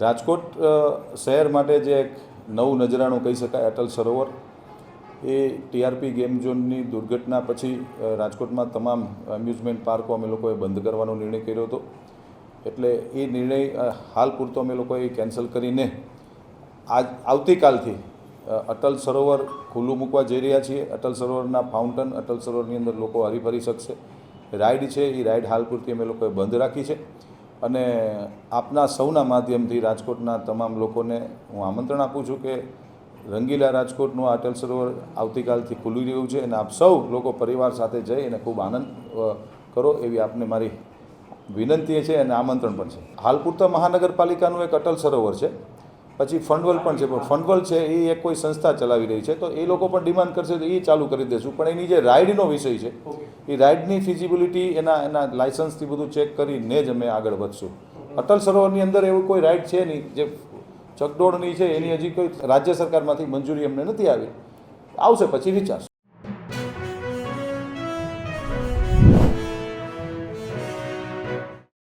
રાજકોટ શહેર માટે જે એક નવું નજરાણું કહી શકાય, અટલ સરોવર, એ ટીઆરપી ગેમ ઝોનની દુર્ઘટના પછી રાજકોટમાં તમામ એમ્યુઝમેન્ટ પાર્કો અમે લોકોએ બંધ કરવાનો નિર્ણય કર્યો હતો. એટલે એ નિર્ણય હાલ પૂરતો અમે લોકોએ કેન્સલ કરીને આજ, આવતીકાલથી અટલ સરોવર ખુલ્લું મૂકવા જઈ રહ્યા છીએ. અટલ સરોવરના ફાઉન્ટન, અટલ સરોવરની અંદર લોકો હરીફરી શકશે. રાઈડ છે, એ રાઈડ હાલ પૂરતી અમે લોકોએ બંધ રાખી છે. અને આપના સૌના માધ્યમથી રાજકોટના તમામ લોકોને હું આમંત્રણ આપું છું કે રંગીલા રાજકોટનું અટલ સરોવર આવતીકાલથી ખુલી રહ્યું છે અને આપ સૌ લોકો પરિવાર સાથે જઈ અને ખૂબ આનંદ કરો એવી આપને મારી વિનંતી છે અને આમંત્રણ પણ છે. હાલ પૂરતા મહાનગરપાલિકાનું એક અટલ સરોવર છે. પછી ફંડવલ પણ છે પણ ફંડવલ છે એ એક કોઈ સંસ્થા ચલાવી રહી છે તો એ લોકો પણ ડિમાન્ડ કરશે તો એ ચાલુ કરી દેશું. પણ એની જે રાઇડનો વિષય છે એ રાઇડની ફિઝિબિલિટી એના એના લાયસન્સથી બધું ચેક કરીને જ અમે આગળ વધશું. અટલ સરોવરની અંદર એવું કોઈ રાઇડ છે નહીં જે ચકડોળની છે એની હજી કોઈ રાજ્ય સરકારમાંથી મંજૂરી અમને નથી આવી. આવશે પછી વિચારશું.